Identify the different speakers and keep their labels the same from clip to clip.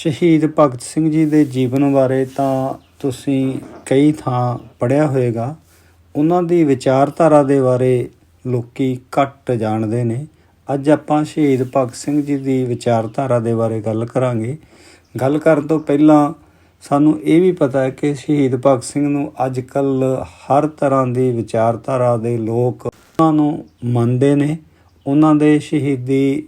Speaker 1: ਸ਼ਹੀਦ ਭਗਤ ਸਿੰਘ ਜੀ ਦੇ ਜੀਵਨ ਬਾਰੇ ਤਾਂ ਤੁਸੀਂ ਕਈ ਥਾਂ ਪੜ੍ਹਿਆ ਹੋਵੇਗਾ। ਉਹਨਾਂ ਦੀ ਵਿਚਾਰਧਾਰਾ ਦੇ ਬਾਰੇ ਲੋਕੀ ਘੱਟ ਜਾਣਦੇ ਨੇ। ਅੱਜ ਆਪਾਂ ਸ਼ਹੀਦ ਭਗਤ ਸਿੰਘ ਜੀ ਦੀ ਵਿਚਾਰਧਾਰਾ ਦੇ ਬਾਰੇ ਗੱਲ ਕਰਾਂਗੇ। ਗੱਲ ਕਰਨ ਤੋਂ ਪਹਿਲਾਂ ਸਾਨੂੰ ਇਹ ਵੀ ਪਤਾ ਹੈ ਕਿ ਸ਼ਹੀਦ ਭਗਤ ਸਿੰਘ ਨੂੰ ਅੱਜ ਕੱਲ ਹਰ ਤਰ੍ਹਾਂ ਦੀ ਵਿਚਾਰਧਾਰਾ ਦੇ ਲੋਕ ਉਹਨਾਂ ਨੂੰ ਮੰਨਦੇ ਨੇ। ਉਹਨਾਂ ਦੇ ਸ਼ਹੀਦੀ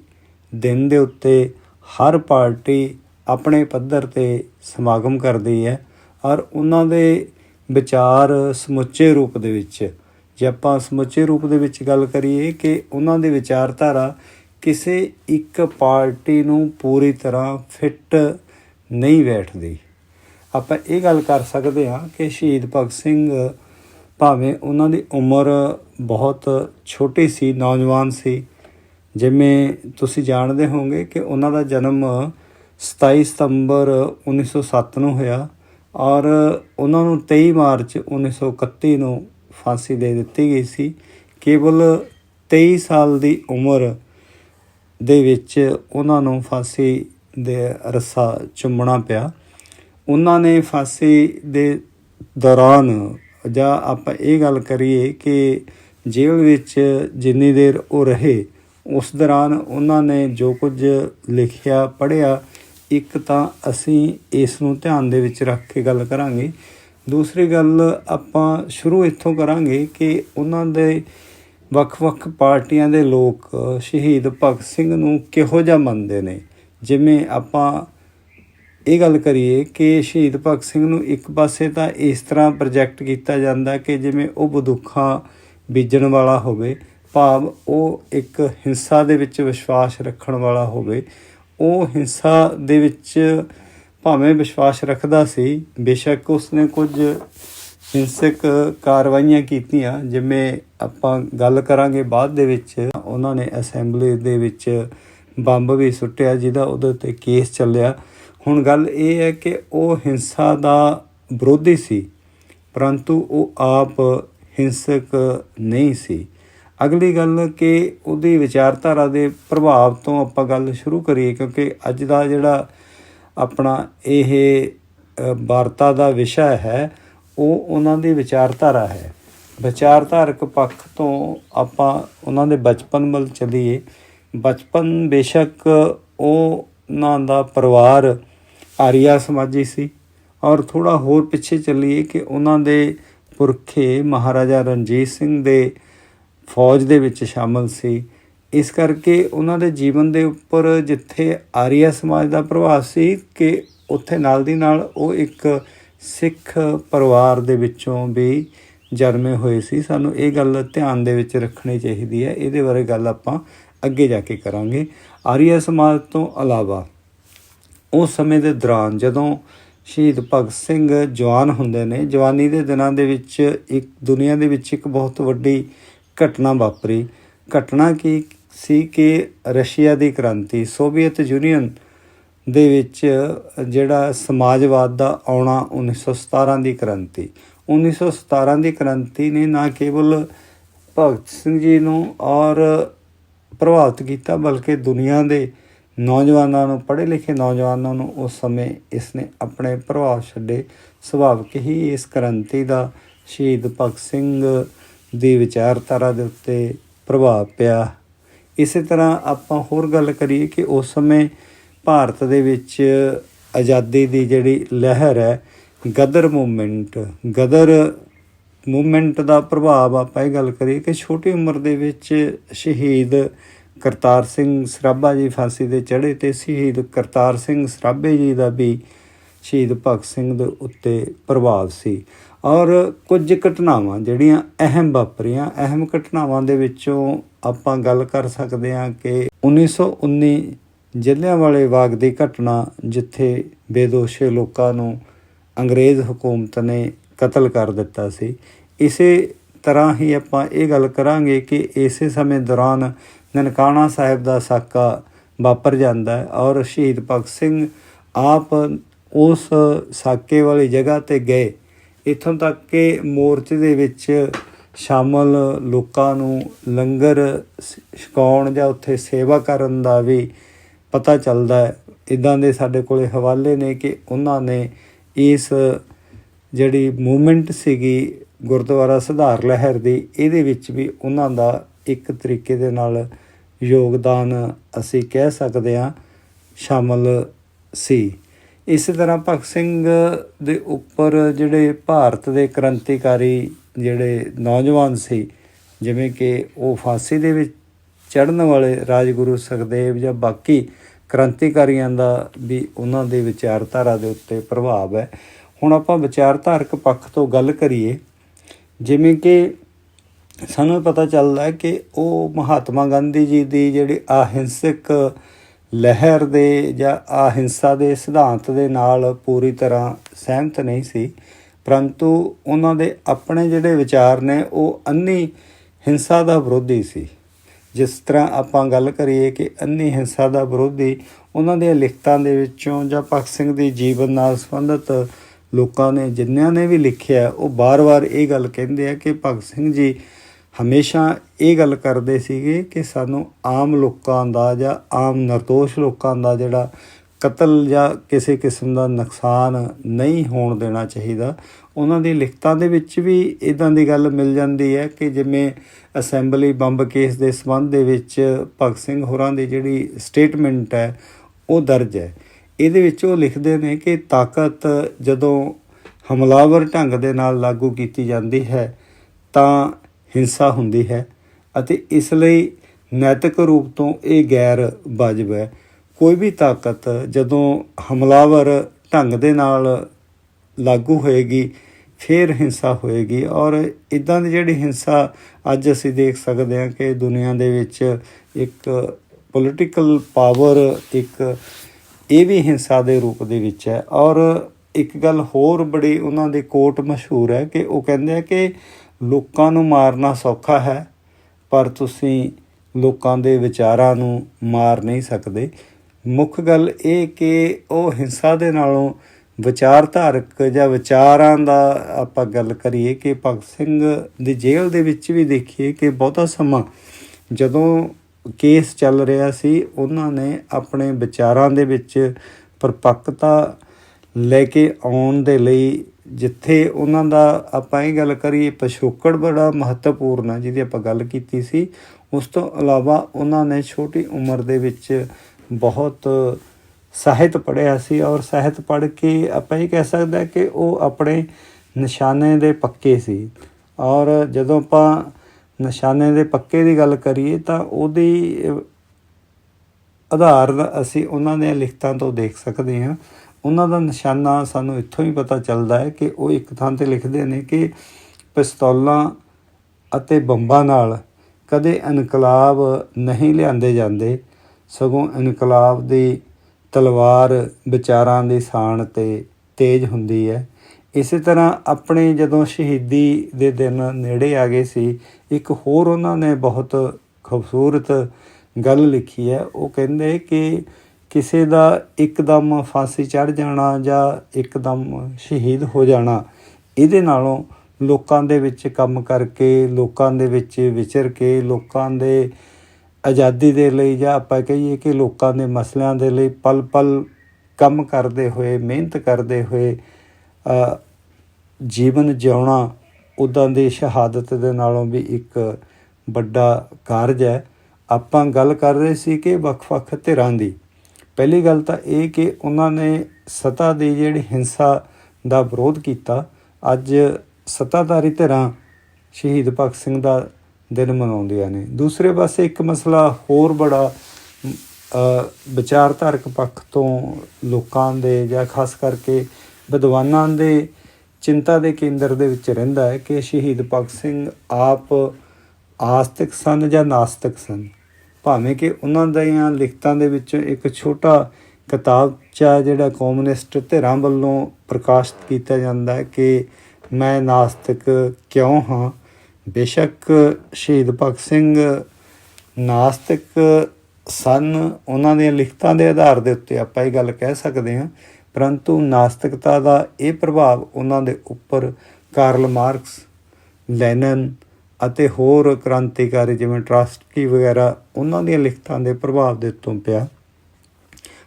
Speaker 1: ਦਿਨ ਦੇ ਉੱਤੇ ਹਰ ਪਾਰਟੀ ਆਪਣੇ ਪੱਧਰ ਤੇ ਸਮਾਗਮ ਕਰਦੀ ਹੈ ਔਰ ਉਹਨਾਂ ਦੇ ਵਿਚਾਰ ਸਮੁੱਚੇ ਰੂਪ ਦੇ ਵਿੱਚ, ਜੇ ਆਪਾਂ ਸਮੁੱਚੇ ਰੂਪ ਦੇ ਵਿੱਚ ਗੱਲ ਕਰੀਏ ਕਿ ਉਹਨਾਂ ਦੀ ਵਿਚਾਰਧਾਰਾ ਕਿਸੇ ਇੱਕ ਪਾਰਟੀ ਨੂੰ ਪੂਰੀ ਤਰ੍ਹਾਂ ਫਿੱਟ ਨਹੀਂ ਬੈਠਦੀ। ਆਪਾਂ ਇਹ ਗੱਲ ਕਰ ਸਕਦੇ ਹਾਂ ਕਿ ਸ਼ਹੀਦ ਭਗਤ ਸਿੰਘ ਭਾਵੇਂ ਉਹਨਾਂ ਦੀ ਉਮਰ ਬਹੁਤ ਛੋਟੀ ਸੀ, ਨੌਜਵਾਨ ਸੀ, ਜਿਵੇਂ ਤੁਸੀਂ ਜਾਣਦੇ ਹੋਵੋਗੇ ਕਿ ਉਹਨਾਂ ਦਾ ਜਨਮ 27 ਸਤੰਬਰ 1907 ਨੂੰ ਹੋਇਆ ਔਰ ਉਹਨਾਂ ਨੂੰ 23 ਮਾਰਚ 1931 ਨੂੰ ਫਾਂਸੀ ਦੇ ਦਿੱਤੀ ਗਈ ਸੀ। ਕੇਵਲ 23 ਸਾਲ ਦੀ ਉਮਰ ਦੇ ਵਿੱਚ ਉਹਨਾਂ ਨੂੰ ਫਾਂਸੀ ਦੇ ਰੱਸਾ ਚੁੰਮਣਾ ਪਿਆ। ਉਹਨਾਂ ਨੇ ਫਾਂਸੀ ਦੇ ਦੌਰਾਨ, ਜਾਂ ਆਪਾਂ ਇਹ ਗੱਲ ਕਰੀਏ ਕਿ ਜੇਲ੍ਹ ਵਿੱਚ ਜਿੰਨੀ ਦੇਰ ਉਹ ਰਹੇ, ਉਸ ਦੌਰਾਨ ਉਹਨਾਂ ਨੇ ਜੋ ਕੁਝ ਲਿਖਿਆ, ਪੜ੍ਹਿਆ ਇੱਕ ਤਾਂ ਅਸੀਂ ਇਸ ਨੂੰ ਧਿਆਨ ਦੇ ਵਿੱਚ ਰੱਖ ਕੇ ਗੱਲ ਕਰਾਂਗੇ। ਦੂਸਰੀ ਗੱਲ ਆਪਾਂ ਸ਼ੁਰੂ ਇੱਥੋਂ ਕਰਾਂਗੇ ਕਿ ਉਹਨਾਂ ਦੇ ਵੱਖ-ਵੱਖ ਪਾਰਟੀਆਂ ਦੇ ਲੋਕ ਸ਼ਹੀਦ ਭਗਤ ਸਿੰਘ ਨੂੰ ਕਿਹੋ ਜਿਹਾ ਮੰਨਦੇ ਨੇ? ਜਿਵੇਂ ਆਪਾਂ ਇਹ ਗੱਲ ਕਰੀਏ ਕਿ ਸ਼ਹੀਦ ਭਗਤ ਸਿੰਘ ਨੂੰ ਇੱਕ ਪਾਸੇ ਤਾਂ ਇਸ ਤਰ੍ਹਾਂ ਪ੍ਰੋਜੈਕਟ ਕੀਤਾ ਜਾਂਦਾ ਕਿ ਜਿਵੇਂ ਉਹ ਬੰਦੂਕਾਂ ਬੀਜਣ ਵਾਲਾ ਹੋਵੇ, ਭਾਵ ਉਹ ਇੱਕ ਹਿੰਸਾ ਦੇ ਵਿੱਚ ਵਿਸ਼ਵਾਸ ਰੱਖਣ ਵਾਲਾ ਹੋਵੇ। ਉਹ ਹਿੰਸਾ ਦੇ ਵਿੱਚ ਭਾਵੇਂ ਵਿਸ਼ਵਾਸ ਰੱਖਦਾ ਸੀ, ਬੇਸ਼ੱਕ ਉਸਨੇ ਕੁਝ ਹਿੰਸਕ ਕਾਰਵਾਈਆਂ ਕੀਤੀਆਂ, ਜਿਵੇਂ ਆਪਾਂ ਗੱਲ ਕਰਾਂਗੇ ਬਾਅਦ ਦੇ ਵਿੱਚ, ਉਹਨਾਂ ਨੇ ਅਸੈਂਬਲੀ ਦੇ ਵਿੱਚ ਬੰਬ ਵੀ ਸੁੱਟਿਆ, ਜਿਹਦਾ ਉਹਦੇ ਉੱਤੇ ਕੇਸ ਚੱਲਿਆ। ਹੁਣ ਗੱਲ ਇਹ ਹੈ ਕਿ ਉਹ ਹਿੰਸਾ ਦਾ ਵਿਰੋਧੀ ਸੀ, ਪਰੰਤੂ ਉਹ ਆਪ ਹਿੰਸਕ ਨਹੀਂ ਸੀ। ਅਗਲੀ ਗੱਲ ਕਿ ਉਹਦੀ ਵਿਚਾਰਧਾਰਾ ਦੇ ਪ੍ਰਭਾਵ ਤੋਂ ਆਪਾਂ ਗੱਲ ਸ਼ੁਰੂ ਕਰੀਏ, ਕਿਉਂਕਿ ਅੱਜ ਦਾ ਜਿਹੜਾ ਆਪਣਾ ਇਹ ਵਾਰਤਾ ਦਾ ਵਿਸ਼ਾ ਹੈ, ਉਹ ਉਹਨਾਂ ਦੀ ਵਿਚਾਰਧਾਰਾ ਹੈ। ਵਿਚਾਰਧਾਰਕ ਪੱਖ ਤੋਂ ਆਪਾਂ ਉਹਨਾਂ ਦੇ ਬਚਪਨ ਵੱਲ ਚੱਲੀਏ। ਬਚਪਨ ਬੇਸ਼ੱਕ ਉਹ ਉਹਨਾਂ ਦਾ ਪਰਿਵਾਰ ਆਰੀਆ ਸਮਾਜੀ ਸੀ। ਔਰ ਥੋੜਾ ਹੋਰ ਪਿੱਛੇ ਚੱਲੀਏ ਕਿ ਉਹਨਾਂ ਦੇ ਪੁਰਖੇ ਮਹਾਰਾਜਾ ਰਣਜੀਤ ਸਿੰਘ ਦੇ ਫੌਜ ਦੇ ਵਿੱਚ ਸ਼ਾਮਲ ਸੀ। ਇਸ ਕਰਕੇ ਉਹਨਾਂ ਦੇ ਜੀਵਨ ਦੇ ਉੱਪਰ ਜਿੱਥੇ ਆਰੀਆ ਸਮਾਜ ਦਾ ਪ੍ਰਭਾਵ ਸੀ ਕਿ ਉੱਥੇ ਨਾਲ ਦੀ ਨਾਲ ਉਹ ਇੱਕ ਸਿੱਖ ਪਰਿਵਾਰ ਦੇ ਵਿੱਚੋਂ ਵੀ ਜਨਮੇ ਹੋਏ ਸੀ। ਸਾਨੂੰ ਇਹ ਗੱਲ ਧਿਆਨ ਦੇ ਵਿੱਚ ਰੱਖਣੀ ਚਾਹੀਦੀ ਹੈ। ਇਹਦੇ ਬਾਰੇ ਗੱਲ ਆਪਾਂ ਅੱਗੇ ਜਾ ਕੇ ਕਰਾਂਗੇ। ਆਰੀਆ ਸਮਾਜ ਤੋਂ ਇਲਾਵਾ ਉਸ ਸਮੇਂ ਦੇ ਦੌਰਾਨ ਜਦੋਂ ਸ਼ਹੀਦ ਭਗਤ ਸਿੰਘ ਜਵਾਨ ਹੁੰਦੇ ਨੇ, ਜਵਾਨੀ ਦੇ ਦਿਨਾਂ ਦੇ ਵਿੱਚ ਇੱਕ ਦੁਨੀਆ ਦੇ ਵਿੱਚ ਇੱਕ ਬਹੁਤ ਵੱਡੀ ਘਟਨਾ ਵਾਪਰੀ। ਘਟਨਾ ਕੀ ਸੀ ਕਿ ਰਸ਼ੀਆ ਦੀ ਕ੍ਰਾਂਤੀ ਸੋਵੀਅਤ ਯੂਨੀਅਨ ਦੇ ਵਿੱਚ ਜਿਹੜਾ ਸਮਾਜਵਾਦ ਦਾ ਆਉਣਾ 1917 ਦੀ ਕ੍ਰਾਂਤੀ। 1917 ਦੀ ਕ੍ਰਾਂਤੀ ਨੇ ਨਾ ਕੇਵਲ ਭਗਤ ਸਿੰਘ ਜੀ ਨੂੰ ਔਰ ਪ੍ਰਭਾਵਿਤ ਕੀਤਾ, ਬਲਕਿ ਦੁਨੀਆ ਦੇ ਨੌਜਵਾਨਾਂ ਨੂੰ ਪੜ੍ਹੇ ਲਿਖੇ ਨੌਜਵਾਨਾਂ ਨੂੰ ਉਸ ਸਮੇਂ ਇਸ ਨੇ ਆਪਣੇ ਪ੍ਰਭਾਵ ਛੱਡੇ। ਸੁਭਾਵਿਕ ਹੀ ਇਸ ਕ੍ਰਾਂਤੀ ਦਾ ਸ਼ਹੀਦ ਭਗਤ ਸਿੰਘ ਦੀ ਵਿਚਾਰਧਾਰਾ ਦੇ ਉੱਤੇ ਪ੍ਰਭਾਵ ਪਿਆ। ਇਸੇ ਤਰ੍ਹਾਂ ਆਪਾਂ ਹੋਰ ਗੱਲ ਕਰੀਏ ਕਿ ਉਸ ਸਮੇਂ ਭਾਰਤ ਦੇ ਵਿੱਚ ਆਜ਼ਾਦੀ ਦੀ ਜਿਹੜੀ ਲਹਿਰ ਹੈ, ਗਦਰ ਮੂਵਮੈਂਟ ਗਦਰ ਮੂਵਮੈਂਟ ਦਾ ਪ੍ਰਭਾਵ ਆਪਾਂ ਇਹ ਗੱਲ ਕਰੀਏ ਕਿ ਛੋਟੀ ਉਮਰ ਦੇ ਵਿੱਚ ਸ਼ਹੀਦ ਕਰਤਾਰ ਸਿੰਘ ਸਰਾਭਾ ਜੀ ਫਾਂਸੀ ਦੇ ਚੜ੍ਹੇ ਤੇ ਸ਼ਹੀਦ ਕਰਤਾਰ ਸਿੰਘ ਸਰਾਭੇ ਜੀ ਦਾ ਵੀ ਸ਼ਹੀਦ ਭਗਤ ਸਿੰਘ ਦੇ ਉੱਤੇ ਪ੍ਰਭਾਵ ਸੀ। ਔਰ ਕੁਝ ਘਟਨਾਵਾਂ ਜਿਹੜੀਆਂ ਅਹਿਮ ਵਾਪਰੀਆਂ, ਅਹਿਮ ਘਟਨਾਵਾਂ ਦੇ ਵਿੱਚੋਂ ਆਪਾਂ ਗੱਲ ਕਰ ਸਕਦੇ ਹਾਂ ਕਿ 1919 ਜਲਿਆਂਵਾਲੇ ਬਾਗ ਦੀ ਘਟਨਾ ਜਿੱਥੇ ਬੇਦੋਸ਼ੇ ਲੋਕਾਂ ਨੂੰ ਅੰਗਰੇਜ਼ ਹਕੂਮਤ ਨੇ ਕਤਲ ਕਰ ਦਿੱਤਾ ਸੀ। ਇਸੇ ਤਰ੍ਹਾਂ ਹੀ ਆਪਾਂ ਇਹ ਗੱਲ ਕਰਾਂਗੇ ਕਿ ਇਸੇ ਸਮੇਂ ਦੌਰਾਨ ਨਨਕਾਣਾ ਸਾਹਿਬ ਦਾ ਸਾਕਾ ਵਾਪਰ ਜਾਂਦਾ ਹੈ ਔਰ ਸ਼ਹੀਦ ਭਗਤ ਸਿੰਘ ਆਪ ਉਸ ਸਾਕੇ ਵਾਲੀ ਜਗ੍ਹਾ ਤੇ ਗਏ ਇਥੋਂ ਤੱਕ ਕਿ ਮੋਰਚੇ ਦੇ ਵਿੱਚ ਸ਼ਾਮਲ ਲੋਕਾਂ ਨੂੰ ਲੰਗਰ ਛਕਾਉਣ ਜਾਂ ਉੱਥੇ ਸੇਵਾ ਕਰਨ ਦਾ ਵੀ ਪਤਾ ਚੱਲਦਾ ਹੈ। ਇਦਾਂ ਦੇ ਸਾਡੇ ਕੋਲੇ ਹਵਾਲੇ ਨੇ ਕਿ ਉਹਨਾਂ ਨੇ ਇਸ ਜਿਹੜੀ ਮੂਵਮੈਂਟ ਸੀਗੀ ਗੁਰਦੁਆਰਾ ਸੁਧਾਰ ਲਹਿਰ ਦੀ, ਇਹਦੇ ਵਿੱਚ ਵੀ ਉਹਨਾਂ ਦਾ ਇੱਕ ਤਰੀਕੇ ਦੇ ਨਾਲ ਯੋਗਦਾਨ ਅਸੀਂ ਕਹਿ ਸਕਦੇ ਹਾਂ ਸ਼ਾਮਲ ਸੀ। ਇਸੇ ਤਰ੍ਹਾਂ ਭਗਤ ਸਿੰਘ ਦੇ ਉੱਪਰ ਜਿਹੜੇ ਭਾਰਤ ਦੇ ਕ੍ਰਾਂਤੀਕਾਰੀ ਜਿਹੜੇ ਨੌਜਵਾਨ ਸੀ, ਜਿਵੇਂ ਕਿ ਉਹ ਫਾਂਸੀ ਦੇ ਵਿੱਚ ਚੜਨ ਵਾਲੇ ਰਾਜਗੁਰੂ ਸੁਖਦੇਵ ਜਾਂ ਬਾਕੀ ਕ੍ਰਾਂਤੀਕਾਰੀਆਂ ਦਾ ਵੀ ਉਹਨਾਂ ਦੇ ਵਿਚਾਰਧਾਰਾ ਦੇ ਉੱਤੇ ਪ੍ਰਭਾਵ ਹੈ। ਹੁਣ ਆਪਾਂ ਵਿਚਾਰਧਾਰਕ ਪੱਖ ਤੋਂ ਗੱਲ ਕਰੀਏ, ਜਿਵੇਂ ਕਿ ਸਾਨੂੰ ਇਹ ਪਤਾ ਚੱਲਦਾ ਹੈ ਕਿ ਉਹ ਮਹਾਤਮਾ ਗਾਂਧੀ ਜੀ ਦੀ ਜਿਹੜੀ ਅਹਿੰਸਕ ਲਹਿਰ ਦੇ ਜਾਂ ਅਹਿੰਸਾ ਦੇ ਸਿਧਾਂਤ ਦੇ ਨਾਲ ਪੂਰੀ ਤਰ੍ਹਾਂ ਸਹਿਮਤ ਨਹੀਂ ਸੀ। ਪਰੰਤੂ ਉਹਨਾਂ ਦੇ ਆਪਣੇ ਜਿਹੜੇ ਵਿਚਾਰ ਨੇ, ਉਹ ਅੰਨੀ ਹਿੰਸਾ ਦਾ ਵਿਰੋਧੀ ਸੀ। ਜਿਸ ਤਰ੍ਹਾਂ ਆਪਾਂ ਗੱਲ ਕਰੀਏ ਕਿ ਅੰਨੀ ਹਿੰਸਾ ਦਾ ਵਿਰੋਧੀ ਉਹਨਾਂ ਦੀਆਂ ਲਿਖਤਾਂ ਦੇ ਵਿੱਚੋਂ ਜਾਂ ਭਗਤ ਸਿੰਘ ਦੇ ਜੀਵਨ ਨਾਲ ਸੰਬੰਧਿਤ ਲੋਕਾਂ ਨੇ ਜਿੰਨਿਆਂ ਨੇ ਵੀ ਲਿਖਿਆ, ਉਹ ਬਾਰ-ਬਾਰ ਇਹ ਗੱਲ ਕਹਿੰਦੇ ਆ ਕਿ ਭਗਤ ਸਿੰਘ ਜੀ ਹਮੇਸ਼ਾ ਇਹ ਗੱਲ ਕਰਦੇ ਸੀਗੇ ਕਿ ਸਾਨੂੰ ਆਮ ਲੋਕਾਂ ਦਾ ਜਾਂ ਆਮ ਨਿਰਦੋਸ਼ ਲੋਕਾਂ ਦਾ ਜਿਹੜਾ ਕਤਲ ਜਾਂ ਕਿਸੇ ਕਿਸਮ ਦਾ ਨੁਕਸਾਨ ਨਹੀਂ ਹੋਣ ਦੇਣਾ ਚਾਹੀਦਾ, ਉਹਨਾਂ ਦੀ ਲਿਖਤਾਂ ਦੇ ਵਿੱਚ ਵੀ ਇਦਾਂ ਦੀ ਗੱਲ ਮਿਲ ਜਾਂਦੀ ਹੈ ਕਿ ਜਿਵੇਂ ਅਸੈਂਬਲੀ ਬੰਬ ਕੇਸ ਦੇ ਸੰਬੰਧ ਦੇ ਵਿੱਚ ਭਗਤ ਸਿੰਘ ਹੋਰਾਂ ਦੀ ਜਿਹੜੀ ਸਟੇਟਮੈਂਟ ਹੈ, ਉਹ ਦਰਜ ਹੈ। ਇਹਦੇ ਵਿੱਚ ਉਹ ਲਿਖਦੇ ਨੇ ਕਿ ਤਾਕਤ ਜਦੋਂ ਹਮਲਾਵਰ ਢੰਗ ਦੇ ਨਾਲ ਲਾਗੂ ਕੀਤੀ ਜਾਂਦੀ ਹੈ, ਤਾਂ ਹਿੰਸਾ ਹੁੰਦੀ ਹੈ ਅਤੇ ਇਸ ਲਈ ਨੈਤਿਕ ਰੂਪ ਤੋਂ ਇਹ ਗੈਰ ਵਾਜਬ ਹੈ। ਕੋਈ ਵੀ ਤਾਕਤ ਜਦੋਂ ਹਮਲਾਵਰ ਢੰਗ ਦੇ ਨਾਲ ਲਾਗੂ ਹੋਏਗੀ, ਫਿਰ ਹਿੰਸਾ ਹੋਏਗੀ ਔਰ ਇਦਾਂ ਦੀ ਜਿਹੜੀ ਹਿੰਸਾ ਅੱਜ ਅਸੀਂ ਦੇਖ ਸਕਦੇ ਹਾਂ ਕਿ ਦੁਨੀਆ ਦੇ ਵਿੱਚ ਇੱਕ ਪੋਲਿਟੀਕਲ ਪਾਵਰ ਇੱਕ ਇਹ ਵੀ ਹਿੰਸਾ ਦੇ ਰੂਪ ਦੇ ਵਿੱਚ ਹੈ ਔਰ ਇੱਕ ਗੱਲ ਹੋਰ ਬੜੀ ਉਹਨਾਂ ਦੇ ਕੋਟ ਮਸ਼ਹੂਰ ਹੈ ਕਿ ਉਹ ਕਹਿੰਦੇ ਆ ਕਿ ਲੋਕਾਂ ਨੂੰ ਮਾਰਨਾ ਸੌਖਾ ਹੈ, ਪਰ ਤੁਸੀਂ ਲੋਕਾਂ ਦੇ ਵਿਚਾਰਾਂ ਨੂੰ ਮਾਰ ਨਹੀਂ ਸਕਦੇ। ਮੁੱਖ ਗੱਲ ਇਹ ਕਿ ਉਹ ਹਿੰਸਾ ਦੇ ਨਾਲੋਂ ਵਿਚਾਰਧਾਰਕ ਜਾਂ ਵਿਚਾਰਾਂ ਦਾ ਆਪਾਂ ਗੱਲ ਕਰੀਏ ਕਿ ਭਗਤ ਸਿੰਘ ਦੀ ਜੇਲ੍ਹ ਦੇ ਵਿੱਚ ਵੀ ਦੇਖੀਏ ਕਿ ਬਹੁਤਾ ਸਮਾਂ ਜਦੋਂ ਕੇਸ ਚੱਲ ਰਿਹਾ ਸੀ, ਉਹਨਾਂ ਨੇ ਆਪਣੇ ਵਿਚਾਰਾਂ ਦੇ ਵਿੱਚ ਪਰਪੱਕਤਾ ਲੈ ਕੇ ਆਉਣ ਦੇ ਲਈ ਜਿੱਥੇ ਉਹਨਾਂ ਦਾ ਆਪਾਂ ਇਹ ਗੱਲ ਕਰੀਏ, ਪਿਛੋਕੜ ਬੜਾ ਮਹੱਤਵਪੂਰਨ ਹੈ ਜਿਹਦੀ ਆਪਾਂ ਗੱਲ ਕੀਤੀ ਸੀ। ਉਸ ਤੋਂ ਇਲਾਵਾ ਉਹਨਾਂ ਨੇ ਛੋਟੀ ਉਮਰ ਦੇ ਵਿੱਚ ਬਹੁਤ ਸਾਹਿਤ ਪੜ੍ਹਿਆ ਸੀ ਔਰ ਸਾਹਿਤ ਪੜ੍ਹ ਕੇ ਆਪਾਂ ਇਹ ਕਹਿ ਸਕਦੇ ਕਿ ਉਹ ਆਪਣੇ ਨਿਸ਼ਾਨੇ ਦੇ ਪੱਕੇ ਸੀ। ਔਰ ਜਦੋਂ ਆਪਾਂ ਨਿਸ਼ਾਨੇ ਦੇ ਪੱਕੇ ਦੀ ਗੱਲ ਕਰੀਏ ਤਾਂ ਉਹਦੀ ਆਧਾਰ ਅਸੀਂ ਉਹਨਾਂ ਦੀਆਂ ਲਿਖਤਾਂ ਤੋਂ ਦੇਖ ਸਕਦੇ ਹਾਂ। ਉਹਨਾਂ ਦਾ ਨਿਸ਼ਾਨਾ ਸਾਨੂੰ ਇੱਥੋਂ ਹੀ ਪਤਾ ਚੱਲਦਾ ਹੈ ਕਿ ਉਹ ਇੱਕ ਥਾਂ ਤੇ ਲਿਖਦੇ ਨੇ ਕਿ ਪਿਸਤੌਲਾਂ ਅਤੇ ਬੰਬਾਂ ਨਾਲ ਕਦੇ ਇਨਕਲਾਬ ਨਹੀਂ ਲਿਆਂਦੇ ਜਾਂਦੇ, ਸਗੋਂ ਇਨਕਲਾਬ ਦੀ ਤਲਵਾਰ ਵਿਚਾਰਾਂ ਦੀ ਸਾਣ ਤੇ ਤੇਜ਼ ਹੁੰਦੀ ਹੈ। ਇਸੇ ਤਰ੍ਹਾਂ ਆਪਣੇ ਜਦੋਂ ਸ਼ਹੀਦੀ ਦੇ ਦਿਨ ਨੇੜੇ ਆ ਗਏ ਸੀ, ਇੱਕ ਹੋਰ ਉਹਨਾਂ ਨੇ ਬਹੁਤ ਖੂਬਸੂਰਤ ਗੱਲ ਲਿਖੀ ਹੈ। ਉਹ ਕਹਿੰਦੇ ਕਿ ਕਿਸੇ ਦਾ ਇੱਕਦਮ ਫਾਂਸੀ ਚੜ ਜਾਣਾ ਜਾਂ ਇੱਕਦਮ ਸ਼ਹੀਦ ਹੋ ਜਾਣਾ, ਇਹਦੇ ਨਾਲੋਂ ਲੋਕਾਂ ਦੇ ਵਿੱਚ ਕੰਮ ਕਰਕੇ, ਲੋਕਾਂ ਦੇ ਵਿੱਚ ਵਿਚਰ ਕੇ, ਲੋਕਾਂ ਦੇ ਆਜ਼ਾਦੀ ਦੇ ਲਈ ਜਾਂ ਆਪਾਂ ਕਹੀਏ ਕਿ ਲੋਕਾਂ ਦੇ ਮਸਲਿਆਂ ਦੇ ਲਈ ਪਲ ਪਲ ਕੰਮ ਕਰਦੇ ਹੋਏ, ਮਿਹਨਤ ਕਰਦੇ ਹੋਏ ਜੀਵਨ ਜਿਉਣਾ ਉਦਾਂ ਦੀ ਸ਼ਹਾਦਤ ਦੇ ਨਾਲੋਂ ਵੀ ਇੱਕ ਵੱਡਾ ਕਾਰਜ ਹੈ। ਆਪਾਂ ਗੱਲ ਕਰ ਰਹੇ ਸੀ ਕਿ ਵੱਖ-ਵੱਖ ਧਿਰਾਂ ਦੀ। ਪਹਿਲੀ ਗੱਲ ਤਾਂ ਇਹ ਕਿ ਉਹਨਾਂ ਨੇ ਸਤਾ ਦੀ ਜਿਹੜੀ ਹਿੰਸਾ ਦਾ ਵਿਰੋਧ ਕੀਤਾ, ਅੱਜ ਸਤਾਧਾਰੀ ਧਿਰਾਂ ਸ਼ਹੀਦ ਭਗਤ ਸਿੰਘ ਦਾ ਦਿਨ ਮਨਾਉਂਦੀਆਂ ਨੇ। ਦੂਸਰੇ ਪਾਸੇ ਇੱਕ ਮਸਲਾ ਹੋਰ ਬੜਾ ਵਿਚਾਰਧਾਰਕ ਪੱਖ ਤੋਂ ਲੋਕਾਂ ਦੇ ਜਾਂ ਖਾਸ ਕਰਕੇ ਵਿਦਵਾਨਾਂ ਦੇ ਚਿੰਤਾ ਦੇ ਕੇਂਦਰ ਦੇ ਵਿੱਚ ਰਹਿੰਦਾ ਹੈ ਕਿ ਸ਼ਹੀਦ ਭਗਤ ਸਿੰਘ ਆਪ ਆਸਤਿਕ ਸਨ ਜਾਂ ਨਾਸਤਿਕ ਸਨ। ਭਾਵੇਂ ਕਿ ਉਹਨਾਂ ਦੀਆਂ ਲਿਖਤਾਂ ਦੇ ਵਿੱਚੋਂ ਇੱਕ ਛੋਟਾ ਕਿਤਾਬਚਾ ਜਿਹੜਾ ਕਮਿਊਨਿਸਟ ਧਿਰਾਂ ਵੱਲੋਂ ਪ੍ਰਕਾਸ਼ਿਤ ਕੀਤਾ ਜਾਂਦਾ ਹੈ ਕਿ ਮੈਂ ਨਾਸਤਿਕ ਕਿਉਂ ਹਾਂ? ਬੇਸ਼ੱਕ ਸ਼ਹੀਦ ਭਗਤ ਸਿੰਘ ਨਾਸਤਿਕ ਸਨ। ਉਹਨਾਂ ਦੀਆਂ ਲਿਖਤਾਂ ਦੇ ਆਧਾਰ ਦੇ ਉੱਤੇ ਆਪਾਂ ਇਹ ਗੱਲ ਕਹਿ ਸਕਦੇ ਹਾਂ। ਪਰੰਤੂ ਨਾਸਤਿਕਤਾ ਦਾ ਇਹ ਪ੍ਰਭਾਵ ਉਹਨਾਂ ਦੇ ਉੱਪਰ ਕਾਰਲ ਮਾਰਕਸ, ਲੈਨਨ ਅਤੇ ਹੋਰ ਕ੍ਰਾਂਤੀਕਾਰੀ ਜਿਵੇਂ ਟਰਸਕੀ ਵਗੈਰਾ, ਉਹਨਾਂ ਦੀਆਂ ਲਿਖਤਾਂ ਦੇ ਪ੍ਰਭਾਵ ਦੇ ਉੱਤੋਂ ਪਿਆ।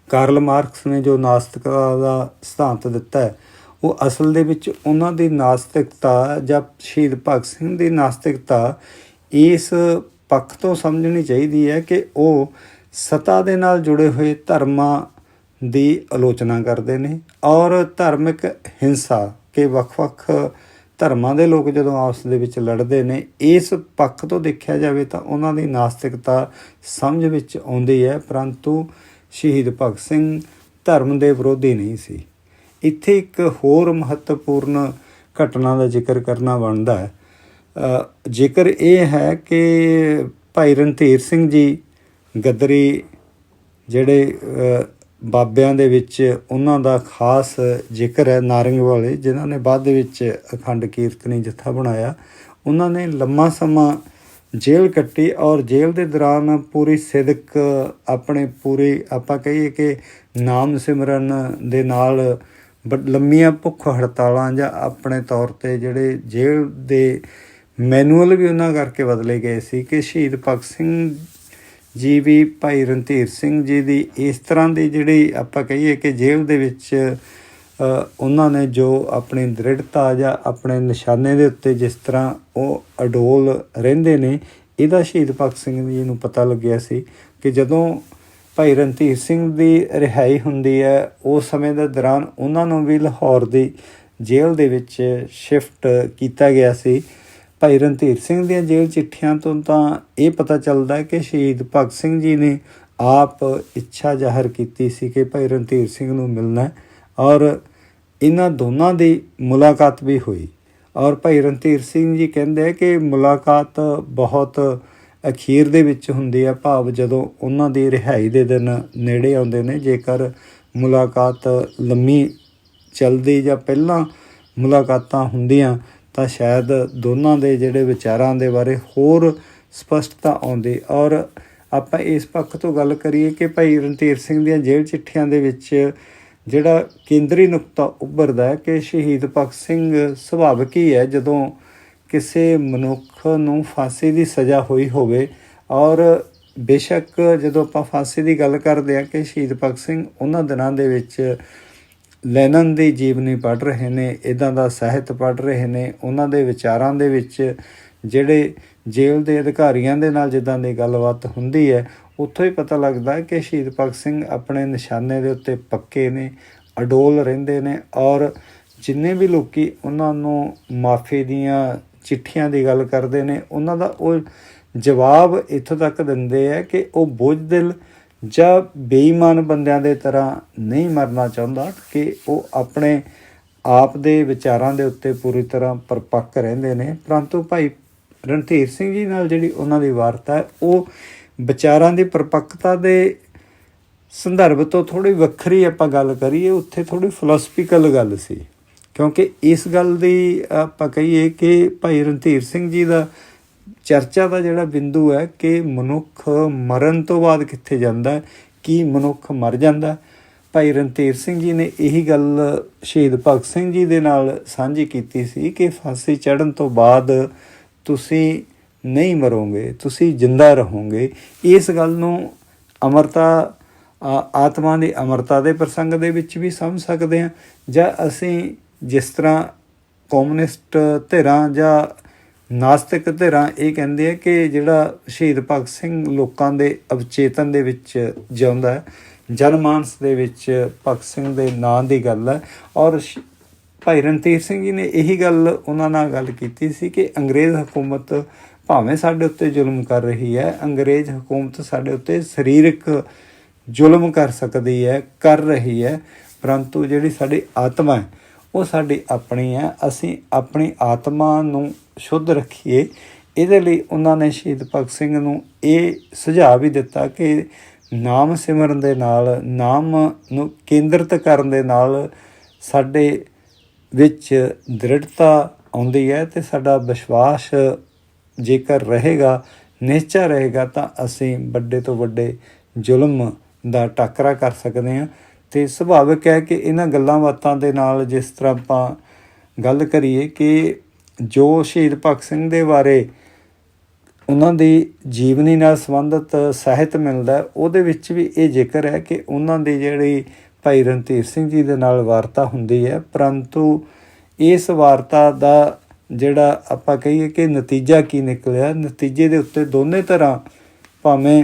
Speaker 1: ਕਾਰਲ ਮਾਰਕਸ ਨੇ ਜੋ ਨਾਸਤਿਕਤਾ ਦਾ ਸਿਧਾਂਤ ਦਿੱਤਾ ਹੈ, ਉਹ ਅਸਲ ਦੇ ਵਿੱਚ ਉਹਨਾਂ ਦੀ ਨਾਸਤਿਕਤਾ ਜਾਂ ਸ਼ਹੀਦ ਭਗਤ ਸਿੰਘ ਦੀ ਨਾਸਤਿਕਤਾ ਇਸ ਪੱਖ ਤੋਂ ਸਮਝਣੀ ਚਾਹੀਦੀ ਹੈ ਕਿ ਉਹ ਸਤਾ ਦੇ ਨਾਲ ਜੁੜੇ ਹੋਏ ਧਰਮਾਂ ਦੀ ਆਲੋਚਨਾ ਕਰਦੇ ਨੇ ਔਰ ਧਾਰਮਿਕ ਹਿੰਸਾ ਕਿ ਵੱਖ-ਵੱਖ ਧਰਮਾਂ ਦੇ ਲੋਕ ਜਦੋਂ ਆਪਸ ਦੇ ਵਿੱਚ ਲੜਦੇ ਨੇ, ਇਸ ਪੱਖ ਤੋਂ ਦੇਖਿਆ ਜਾਵੇ ਤਾਂ ਉਹਨਾਂ ਦੀ ਨਾਸਤਿਕਤਾ ਸਮਝ ਵਿੱਚ ਆਉਂਦੀ ਹੈ, ਪਰੰਤੂ ਸ਼ਹੀਦ ਭਗਤ ਸਿੰਘ ਧਰਮ ਦੇ ਵਿਰੋਧੀ ਨਹੀਂ ਸੀ। ਇੱਥੇ ਇੱਕ ਹੋਰ ਮਹੱਤਵਪੂਰਨ ਘਟਨਾ ਦਾ ਜ਼ਿਕਰ ਕਰਨਾ ਬਣਦਾ ਹੈ। ਜ਼ਿਕਰ ਇਹ ਹੈ ਕਿ ਭਾਈ ਰਣਧੀਰ ਸਿੰਘ ਜੀ, ਗੱਦਰੀ ਜਿਹੜੇ ਬਾਬਿਆਂ ਦੇ ਵਿੱਚ ਉਹਨਾਂ ਦਾ ਖਾਸ ਜ਼ਿਕਰ ਹੈ ਨਾਰੰਗ ਵਾਲੇ, ਜਿਨ੍ਹਾਂ ਨੇ ਬਾਅਦ ਦੇ ਵਿੱਚ ਅਖੰਡ ਕੀਰਤਨੀ ਜਥਾ ਬਣਾਇਆ। ਉਹਨਾਂ ਨੇ ਲੰਮਾ ਸਮਾਂ ਜੇਲ੍ਹ ਕੱਟੀ ਔਰ ਜੇਲ੍ਹ ਦੇ ਦੌਰਾਨ ਪੂਰੀ ਸਿਦਕ, ਆਪਣੇ ਪੂਰੀ ਆਪਾਂ ਕਹੀਏ ਕਿ ਨਾਮ ਸਿਮਰਨ ਦੇ ਨਾਲ ਬ- ਲੰਮੀਆਂ ਭੁੱਖ ਹੜਤਾਲਾਂ ਜਾਂ ਆਪਣੇ ਤੌਰ ਤੇ ਜਿਹੜੇ ਜੇਲ੍ਹ ਦੇ ਮੈਨੂਅਲ ਵੀ ਉਹਨਾਂ ਕਰਕੇ ਬਦਲੇ ਗਏ ਸੀ ਕਿ ਸ਼ਹੀਦ ਭਗਤ ਸਿੰਘ ਜੀ ਵੀ ਭਾਈ ਰਣਧੀਰ ਸਿੰਘ ਜੀ ਦੀ ਇਸ ਤਰ੍ਹਾਂ ਦੀ ਜਿਹੜੀ ਆਪਾਂ ਕਹੀਏ ਕਿ ਜੇਲ੍ਹ ਦੇ ਵਿੱਚ ਉਹਨਾਂ ਨੇ ਜੋ ਆਪਣੀ ਦ੍ਰਿੜਤਾ ਜਾਂ ਆਪਣੇ ਨਿਸ਼ਾਨੇ ਦੇ ਉੱਤੇ ਜਿਸ ਤਰ੍ਹਾਂ ਉਹ ਅਡੋਲ ਰਹਿੰਦੇ ਨੇ, ਇਹਦਾ ਸ਼ਹੀਦ ਭਗਤ ਸਿੰਘ ਜੀ ਨੂੰ ਪਤਾ ਲੱਗਿਆ ਸੀ ਕਿ ਜਦੋਂ ਭਾਈ ਰਣਧੀਰ ਸਿੰਘ ਦੀ ਰਿਹਾਈ ਹੁੰਦੀ ਹੈ, ਉਸ ਸਮੇਂ ਦੇ ਦੌਰਾਨ ਉਹਨਾਂ ਨੂੰ ਵੀ ਲਾਹੌਰ ਦੀ ਜੇਲ੍ਹ ਦੇ ਵਿੱਚ ਸ਼ਿਫਟ ਕੀਤਾ ਗਿਆ ਸੀ। ਭਾਈ ਰਣਧੀਰ ਸਿੰਘ ਦੀਆਂ ਜੇਲ੍ਹ ਚਿੱਠੀਆਂ ਤੋਂ ਤਾਂ ਇਹ ਪਤਾ ਚੱਲਦਾ ਹੈ ਕਿ ਸ਼ਹੀਦ ਭਗਤ ਸਿੰਘ ਜੀ ਨੇ ਆਪ ਇੱਛਾ ਜ਼ਾਹਰ ਕੀਤੀ ਸੀ ਕਿ ਭਾਈ ਰਣਧੀਰ ਸਿੰਘ ਨੂੰ ਮਿਲਣਾ ਔਰ ਇਹਨਾਂ ਦੋਨਾਂ ਦੀ ਮੁਲਾਕਾਤ ਵੀ ਹੋਈ। ਔਰ ਭਾਈ ਰਣਧੀਰ ਸਿੰਘ ਜੀ ਕਹਿੰਦੇ ਕਿ ਮੁਲਾਕਾਤ ਬਹੁਤ ਅਖੀਰ ਦੇ ਵਿੱਚ ਹੁੰਦੀ ਹੈ ਭਾਵ ਜਦੋਂ ਉਹਨਾਂ ਦੀ ਰਿਹਾਈ ਦੇ ਦਿਨ ਨੇੜੇ ਆਉਂਦੇ ਨੇ, ਜੇਕਰ ਮੁਲਾਕਾਤ ਲੰਮੀ ਚੱਲਦੀ ਜਾਂ ਪਹਿਲਾਂ ਮੁਲਾਕਾਤਾਂ ਹੁੰਦੀਆਂ ਤਾਂ ਸ਼ਾਇਦ ਦੋਨਾਂ ਦੇ ਜਿਹੜੇ ਵਿਚਾਰਾਂ ਦੇ ਬਾਰੇ ਹੋਰ ਸਪਸ਼ਟਤਾ ਆਉਂਦੀ। ਔਰ ਆਪਾਂ ਇਸ ਪੱਖ ਤੋਂ ਗੱਲ ਕਰੀਏ ਕਿ ਭਾਈ ਰਣਧੀਰ ਸਿੰਘ ਦੀਆਂ ਜੇਲ੍ਹ ਚਿੱਠੀਆਂ ਦੇ ਵਿੱਚ ਜਿਹੜਾ ਕੇਂਦਰੀ ਨੁਕਤਾ ਉੱਭਰਦਾ ਹੈ ਕਿ ਸ਼ਹੀਦ ਭਗਤ ਸਿੰਘ ਸੁਭਾਵਿਕ ਹੀ ਹੈ, ਜਦੋਂ ਕਿਸੇ ਮਨੁੱਖ ਨੂੰ ਫਾਂਸੀ ਦੀ ਸਜ਼ਾ ਹੋਈ ਹੋਵੇ। ਔਰ ਬੇਸ਼ੱਕ ਜਦੋਂ ਆਪਾਂ ਫਾਂਸੀ ਦੀ ਗੱਲ ਕਰਦੇ ਹਾਂ ਕਿ ਸ਼ਹੀਦ ਭਗਤ ਸਿੰਘ ਉਹਨਾਂ ਦਿਨਾਂ ਦੇ ਵਿੱਚ ਲੈਨਨ ਦੀ ਜੀਵਨੀ ਪੜ੍ਹ ਰਹੇ ਨੇ ਇਦਾਂ ਦਾ ਸਾਹਿਤ ਪੜ੍ਹ ਰਹੇ ਨੇ, ਉਹਨਾਂ ਦੇ ਵਿਚਾਰਾਂ ਦੇ ਵਿੱਚ ਜਿਹੜੇ ਜੇਲ੍ਹ ਦੇ ਅਧਿਕਾਰੀਆਂ ਦੇ ਨਾਲ ਜਿੱਦਾਂ ਦੀ ਗੱਲਬਾਤ ਹੁੰਦੀ ਹੈ, ਉੱਥੋਂ ਹੀ ਪਤਾ ਲੱਗਦਾ ਕਿ ਸ਼ਹੀਦ ਭਗਤ ਸਿੰਘ ਆਪਣੇ ਨਿਸ਼ਾਨੇ ਦੇ ਉੱਤੇ ਪੱਕੇ ਨੇ, ਅਡੋਲ ਰਹਿੰਦੇ ਨੇ ਔਰ ਜਿੰਨੇ ਵੀ ਲੋਕੀ ਉਹਨਾਂ ਨੂੰ ਮਾਫੀ ਦੀਆਂ ਚਿੱਠੀਆਂ ਦੀ ਗੱਲ ਕਰਦੇ ਨੇ, ਉਹਨਾਂ ਦਾ ਉਹ ਜਵਾਬ ਇੱਥੋਂ ਤੱਕ ਦਿੰਦੇ ਆ ਕਿ ਉਹ ਬੋਝ ਦਿਲ ਜਾਂ ਬੇਈਮਾਨ ਬੰਦਿਆਂ ਦੇ ਤਰ੍ਹਾਂ ਨਹੀਂ ਮਰਨਾ ਚਾਹੁੰਦਾ ਕਿ ਉਹ ਆਪਣੇ ਆਪ ਦੇ ਵਿਚਾਰਾਂ ਦੇ ਉੱਤੇ ਪੂਰੀ ਤਰ੍ਹਾਂ ਪਰਪੱਕ ਰਹਿੰਦੇ ਨੇ। ਪਰੰਤੂ ਭਾਈ ਰਣਧੀਰ ਸਿੰਘ ਜੀ ਨਾਲ ਜਿਹੜੀ ਉਹਨਾਂ ਦੀ ਵਾਰਤਾ ਹੈ, ਉਹ ਵਿਚਾਰਾਂ ਦੀ ਪਰਪੱਕਤਾ ਦੇ ਸੰਦਰਭ ਤੋਂ ਥੋੜੀ ਵੱਖਰੀ ਆਪਾਂ ਗੱਲ ਕਰੀਏ, ਉੱਥੇ ਥੋੜੀ ਫਿਲਾਸਫੀਕਲ ਗੱਲ ਸੀ। ਕਿਉਂਕਿ ਇਸ ਗੱਲ ਦੀ ਆਪਾਂ ਕਹੀਏ ਕਿ ਭਾਈ ਰਣਧੀਰ ਸਿੰਘ ਜੀ ਦਾ ਚਰਚਾ ਦਾ ਜਿਹੜਾ ਬਿੰਦੂ ਹੈ ਕਿ ਮਨੁੱਖ ਮਰਨ ਤੋਂ ਬਾਅਦ ਕਿੱਥੇ ਜਾਂਦਾ ਕੀ ਮਨੁੱਖ ਮਰ ਜਾਂਦਾ ਭਾਈ ਰਣਧੀਰ ਸਿੰਘ ਜੀ ਨੇ ਇਹੀ ਗੱਲ ਸ਼ਹੀਦ ਭਗਤ ਸਿੰਘ ਜੀ ਦੇ ਨਾਲ ਸਾਂਝੀ ਕੀਤੀ ਸੀ ਕਿ ਫਾਂਸੀ ਚੜ੍ਹਨ ਤੋਂ ਬਾਅਦ ਤੁਸੀਂ ਨਹੀਂ ਮਰੋਗੇ, ਤੁਸੀਂ ਜਿੰਦਾ ਰਹੋਗੇ। ਇਸ ਗੱਲ ਨੂੰ ਅਮਰਤਾ ਆਤਮਾ ਦੀ ਅਮਰਤਾ ਦੇ ਪ੍ਰਸੰਗ ਦੇ ਵਿੱਚ ਵੀ ਸਮਝ ਸਕਦੇ ਹਾਂ ਜਾਂ ਅਸੀਂ ਜਿਸ ਤਰ੍ਹਾਂ ਕਮਿਊਨਿਸਟ ਧਿਰਾਂ ਜਾਂ ਨਾਸਤਿਕ ਧਿਰਾਂ ਇਹ ਕਹਿੰਦੇ ਆ ਕਿ ਜਿਹੜਾ ਸ਼ਹੀਦ ਭਗਤ ਸਿੰਘ ਲੋਕਾਂ ਦੇ ਅਵਚੇਤਨ ਦੇ ਵਿੱਚ ਜਿਉਂਦਾ ਹੈ ਜਨਮਾਨਸ ਦੇ ਵਿੱਚ ਭਗਤ ਸਿੰਘ ਦੇ ਨਾਂ ਦੀ ਗੱਲ ਹੈ, ਔਰ ਸ਼- ਭਾਈ ਰਣਧੀਰ ਸਿੰਘ ਜੀ ਨੇ ਇਹੀ ਗੱਲ ਉਹਨਾਂ ਨਾਲ ਗੱਲ ਕੀਤੀ ਸੀ ਕਿ ਅੰਗਰੇਜ਼ ਹਕੂਮਤ ਭਾਵੇਂ ਸਾਡੇ ਉੱਤੇ ਜ਼ੁਲਮ ਕਰ ਰਹੀ ਹੈ, ਅੰਗਰੇਜ਼ ਹਕੂਮਤ ਸਾਡੇ ਉੱਤੇ ਸਰੀਰਕ ਜ਼ੁਲਮ ਕਰ ਸਕਦੀ ਹੈ, ਕਰ ਰਹੀ ਹੈ, ਪਰੰਤੂ ਜਿਹੜੀ ਸਾਡੀ ਆਤਮਾ ਹੈ, ਉਹ ਸਾਡੀ ਆਪਣੀ ਹੈ, ਅਸੀਂ ਆਪਣੀ ਆਤਮਾ ਨੂੰ ਸ਼ੁੱਧ ਰੱਖੀਏ। ਇਹਦੇ ਲਈ ਉਹਨਾਂ ਨੇ ਸ਼ਹੀਦ ਭਗਤ ਸਿੰਘ ਨੂੰ ਇਹ ਸੁਝਾਅ ਵੀ ਦਿੱਤਾ ਕਿ ਨਾਮ ਸਿਮਰਨ ਦੇ ਨਾਲ, ਨਾਮ ਨੂੰ ਕੇਂਦਰਿਤ ਕਰਨ ਦੇ ਨਾਲ ਸਾਡੇ ਵਿੱਚ ਦ੍ਰਿੜਤਾ ਆਉਂਦੀ ਹੈ ਤੇ ਸਾਡਾ ਵਿਸ਼ਵਾਸ ਜੇਕਰ ਰਹੇਗਾ, ਨਿਸ਼ਚਾ ਰਹੇਗਾ, ਤਾਂ ਅਸੀਂ ਵੱਡੇ ਤੋਂ ਵੱਡੇ ਜ਼ੁਲਮ ਦਾ ਟਾਕਰਾ ਕਰ ਸਕਦੇ ਹਾਂ। ਤੇ ਸੁਭਾਵਿਕ ਹੈ ਕਿ ਇਹਨਾਂ ਗੱਲਾਂ ਬਾਤਾਂ ਦੇ ਨਾਲ ਜਿਸ ਤਰ੍ਹਾਂ ਆਪਾਂ ਗੱਲ ਕਰੀਏ ਕਿ ਜੋ ਸ਼ਹੀਦ ਭਗਤ ਸਿੰਘ ਦੇ ਬਾਰੇ ਉਹਨਾਂ ਦੀ ਜੀਵਨੀ ਨਾਲ ਸੰਬੰਧਿਤ ਸਾਹਿਤ ਮਿਲਦਾ ਉਹਦੇ ਵਿੱਚ ਵੀ ਇਹ ਜ਼ਿਕਰ ਹੈ ਕਿ ਉਹਨਾਂ ਦੀ ਜਿਹੜੀ ਭਾਈ ਰਣਧੀਰ ਸਿੰਘ ਜੀ ਦੇ ਨਾਲ ਵਾਰਤਾ ਹੁੰਦੀ ਹੈ। ਪਰੰਤੂ ਇਸ ਵਾਰਤਾ ਦਾ ਜਿਹੜਾ ਆਪਾਂ ਕਹੀਏ ਕਿ ਨਤੀਜਾ ਕੀ ਨਿਕਲਿਆ, ਨਤੀਜੇ ਦੇ ਉੱਤੇ ਦੋਨੇ ਤਰ੍ਹਾਂ ਭਾਵੇਂ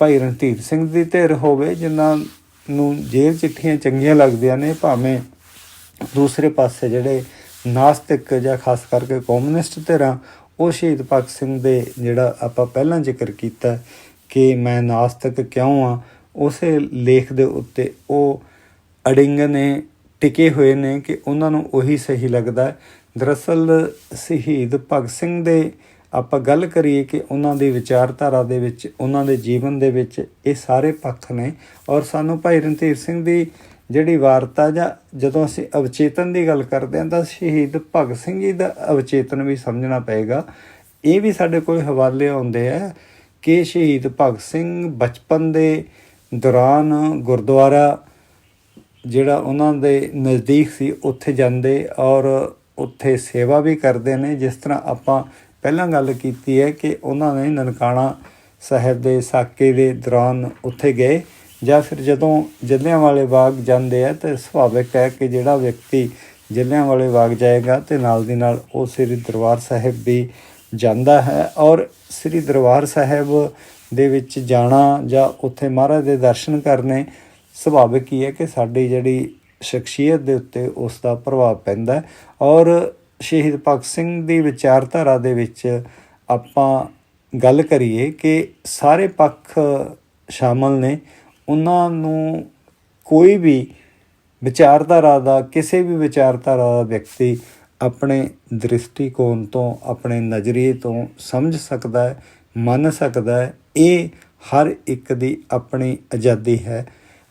Speaker 1: ਭਾਈ ਰਣਧੀਰ ਸਿੰਘ ਦੀ ਧਿਰ ਹੋਵੇ, ਜਿਨ੍ਹਾਂ ਨੂੰ ਜੇਲ੍ਹ ਚਿੱਠੀਆਂ ਚੰਗੀਆਂ ਲੱਗਦੀਆਂ ਨੇ, ਭਾਵੇਂ ਦੂਸਰੇ ਪਾਸੇ ਜਿਹੜੇ ਨਾਸਤਿਕ ਜਾਂ ਖਾਸ ਕਰਕੇ ਕਮਿਊਨਿਸਟ ਧਿਰਾਂ, ਉਹ ਸ਼ਹੀਦ ਭਗਤ ਸਿੰਘ ਦੇ ਜਿਹੜਾ ਆਪਾਂ ਪਹਿਲਾਂ ਜ਼ਿਕਰ ਕੀਤਾ ਕਿ ਮੈਂ ਨਾਸਤਿਕ ਕਿਉਂ ਆ, ਉਸੇ ਲੇਖ ਦੇ ਉੱਤੇ ਉਹ ਅੜਿੰਗ ਨੇ ਟਿਕੇ ਹੋਏ ਨੇ ਕਿ ਉਹਨਾਂ ਨੂੰ ਉਹੀ ਸਹੀ ਲੱਗਦਾ ਦਰਅਸਲ ਸ਼ਹੀਦ ਭਗਤ ਸਿੰਘ ਦੇ ਆਪਾਂ ਗੱਲ ਕਰੀਏ ਕਿ ਉਹਨਾਂ ਦੀ ਵਿਚਾਰਧਾਰਾ ਦੇ ਵਿੱਚ, ਉਹਨਾਂ ਦੇ ਜੀਵਨ ਦੇ ਵਿੱਚ ਇਹ ਸਾਰੇ ਪੱਖ ਨੇ ਔਰ ਸਾਨੂੰ ਭਾਈ ਰਣਧੀਰ ਸਿੰਘ ਦੀ ਜਿਹੜੀ ਵਾਰਤਾ ਜਾਂ ਜਦੋਂ ਅਸੀਂ ਅਵਚੇਤਨ ਦੀ ਗੱਲ ਕਰਦੇ ਹਾਂ, ਤਾਂ ਸ਼ਹੀਦ ਭਗਤ ਸਿੰਘ ਜੀ ਦਾ ਅਵਚੇਤਨ ਵੀ ਸਮਝਣਾ ਪਏਗਾ। ਇਹ ਵੀ ਸਾਡੇ ਕੋਲ ਹਵਾਲੇ ਆਉਂਦੇ ਆ ਕਿ ਸ਼ਹੀਦ ਭਗਤ ਸਿੰਘ ਬਚਪਨ ਦੇ ਦੌਰਾਨ ਗੁਰਦੁਆਰਾ ਜਿਹੜਾ ਉਹਨਾਂ ਦੇ ਨਜ਼ਦੀਕ ਸੀ, ਉੱਥੇ ਜਾਂਦੇ ਔਰ ਉੱਥੇ ਸੇਵਾ ਵੀ ਕਰਦੇ ਨੇ। ਜਿਸ ਤਰ੍ਹਾਂ ਆਪਾਂ ਪਹਿਲਾਂ ਗੱਲ ਕੀਤੀ ਹੈ ਕਿ ਉਹਨਾਂ ਨੇ ਨਨਕਾਣਾ ਸਾਹਿਬ ਦੇ ਸਾਕੇ ਦੇ ਦੌਰਾਨ ਉੱਥੇ ਗਏ। ਜਾਂ ਫਿਰ ਜਦੋਂ ਜਲਿਆਂਵਾਲੇ ਬਾਗ ਜਾਂਦੇ ਆ, ਤੇ ਸੁਭਾਵਿਕ ਹੈ ਕਿ ਜਿਹੜਾ ਵਿਅਕਤੀ ਜਲਿਆਂਵਾਲੇ ਬਾਗ ਜਾਏਗਾ, ਤੇ ਨਾਲ ਦੀ ਨਾਲ ਉਹ ਸ੍ਰੀ ਦਰਬਾਰ ਸਾਹਿਬ ਵੀ ਜਾਂਦਾ ਹੈ ਔਰ ਸ੍ਰੀ ਦਰਬਾਰ ਸਾਹਿਬ ਦੇ ਵਿੱਚ ਜਾਣਾ ਜਾਂ ਉੱਥੇ ਮਹਾਰਾਜ ਦੇ ਦਰਸ਼ਨ ਕਰਨੇ ਸੁਭਾਵਿਕ ਹੀ ਹੈ ਕਿ ਸਾਡੀ ਜਿਹੜੀ ਸ਼ਖਸੀਅਤ ਦੇ ਉੱਤੇ ਉਸ ਦਾ ਪ੍ਰਭਾਵ ਪੈਂਦਾ ਔਰ ਸ਼ਹੀਦ ਭਗਤ ਸਿੰਘ ਦੀ ਵਿਚਾਰਧਾਰਾ ਦੇ ਵਿੱਚ ਆਪਾਂ ਗੱਲ ਕਰੀਏ ਕਿ ਸਾਰੇ ਪੱਖ ਸ਼ਾਮਲ ਨੇ ਉਹਨਾਂ ਨੂੰ ਕੋਈ ਵੀ ਵਿਚਾਰਧਾਰਾ ਦਾ, ਕਿਸੇ ਵੀ ਵਿਚਾਰਧਾਰਾ ਦਾ ਵਿਅਕਤੀ ਆਪਣੇ ਦ੍ਰਿਸ਼ਟੀਕੋਣ ਤੋਂ, ਆਪਣੇ ਨਜ਼ਰੀਏ ਤੋਂ ਸਮਝ ਸਕਦਾ ਹੈ, ਮੰਨ ਸਕਦਾ ਹੈ। ਇਹ ਹਰ ਇੱਕ ਦੀ ਆਪਣੀ ਆਜ਼ਾਦੀ ਹੈ।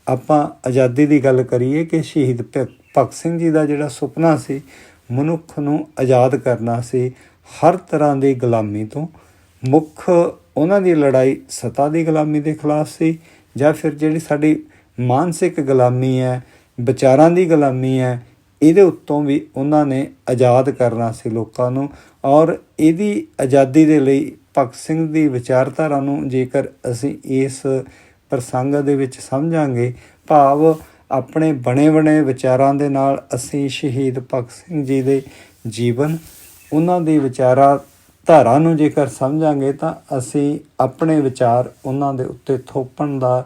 Speaker 1: ਆਪਾਂ ਆਜ਼ਾਦੀ ਦੀ ਗੱਲ ਕਰੀਏ ਕਿ ਸ਼ਹੀਦ ਭ- ਭਗਤ ਸਿੰਘ ਜੀ ਦਾ ਜਿਹੜਾ ਸੁਪਨਾ ਸੀ, ਮਨੁੱਖ ਨੂੰ ਆਜ਼ਾਦ ਕਰਨਾ ਸੀ ਹਰ ਤਰ੍ਹਾਂ ਦੀ ਗੁਲਾਮੀ ਤੋਂ। ਮੁੱਖ ਉਹਨਾਂ ਦੀ ਲੜਾਈ ਸਤਾ ਦੀ ਗੁਲਾਮੀ ਦੇ ਖਿਲਾਫ ਸੀ। ਜਾਂ ਫਿਰ ਜਿਹੜੀ ਸਾਡੀ ਮਾਨਸਿਕ ਗੁਲਾਮੀ ਹੈ, ਵਿਚਾਰਾਂ ਦੀ ਗੁਲਾਮੀ ਹੈ, ਇਹਦੇ ਉੱਤੋਂ ਵੀ ਉਹਨਾਂ ਨੇ ਆਜ਼ਾਦ ਕਰਨਾ ਸੀ ਲੋਕਾਂ ਨੂੰ ਔਰ ਇਹਦੀ ਆਜ਼ਾਦੀ ਦੇ ਲਈ ਭਗਤ ਸਿੰਘ ਦੀ ਵਿਚਾਰਧਾਰਾ ਨੂੰ ਜੇਕਰ ਅਸੀਂ ਇਸ ਪ੍ਰਸੰਗ ਦੇ ਵਿੱਚ ਸਮਝਾਂਗੇ, ਭਾਵ ਆਪਣੇ ਬਣੇ ਬਣੇ ਵਿਚਾਰਾਂ ਦੇ ਨਾਲ ਅਸੀਂ ਸ਼ਹੀਦ ਭਗਤ ਸਿੰਘ ਜੀ ਦੇ ਜੀਵਨ, ਉਹਨਾਂ ਦੀ ਵਿਚਾਰਾਂ ਧਾਰਾ ਨੂੰ ਜੇਕਰ ਸਮਝਾਂਗੇ ਤਾਂ ਅਸੀਂ ਆਪਣੇ ਵਿਚਾਰ ਉਹਨਾਂ ਦੇ ਉੱਤੇ ਥੋਪਣ ਦਾ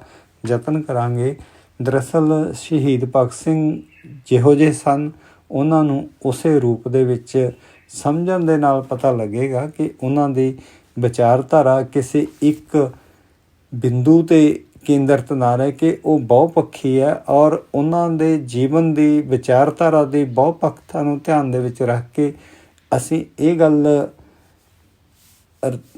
Speaker 1: ਯਤਨ ਕਰਾਂਗੇ। ਦਰਅਸਲ ਸ਼ਹੀਦ ਭਗਤ ਸਿੰਘ ਜਿਹੋ ਜਿਹੇ ਸਨ, ਉਹਨਾਂ ਨੂੰ ਉਸੇ ਰੂਪ ਦੇ ਵਿੱਚ ਸਮਝਣ ਦੇ ਨਾਲ ਪਤਾ ਲੱਗੇਗਾ ਕਿ ਉਹਨਾਂ ਦੀ ਵਿਚਾਰਧਾਰਾ ਕਿਸੇ ਇੱਕ ਬਿੰਦੂ ਤੇ ਕੇਂਦਰਿਤ ਨਾ ਰਹਿ ਕੇ ਉਹ ਬਹੁਪੱਖੀ ਹੈ ਔਰ ਉਹਨਾਂ ਦੇ ਜੀਵਨ ਦੀ ਵਿਚਾਰਧਾਰਾ ਦੀ ਬਹੁਪੱਖਤਾ ਨੂੰ ਧਿਆਨ ਦੇ ਵਿੱਚ ਰੱਖ ਕੇ ਅਸੀਂ ਇਹ ਗੱਲ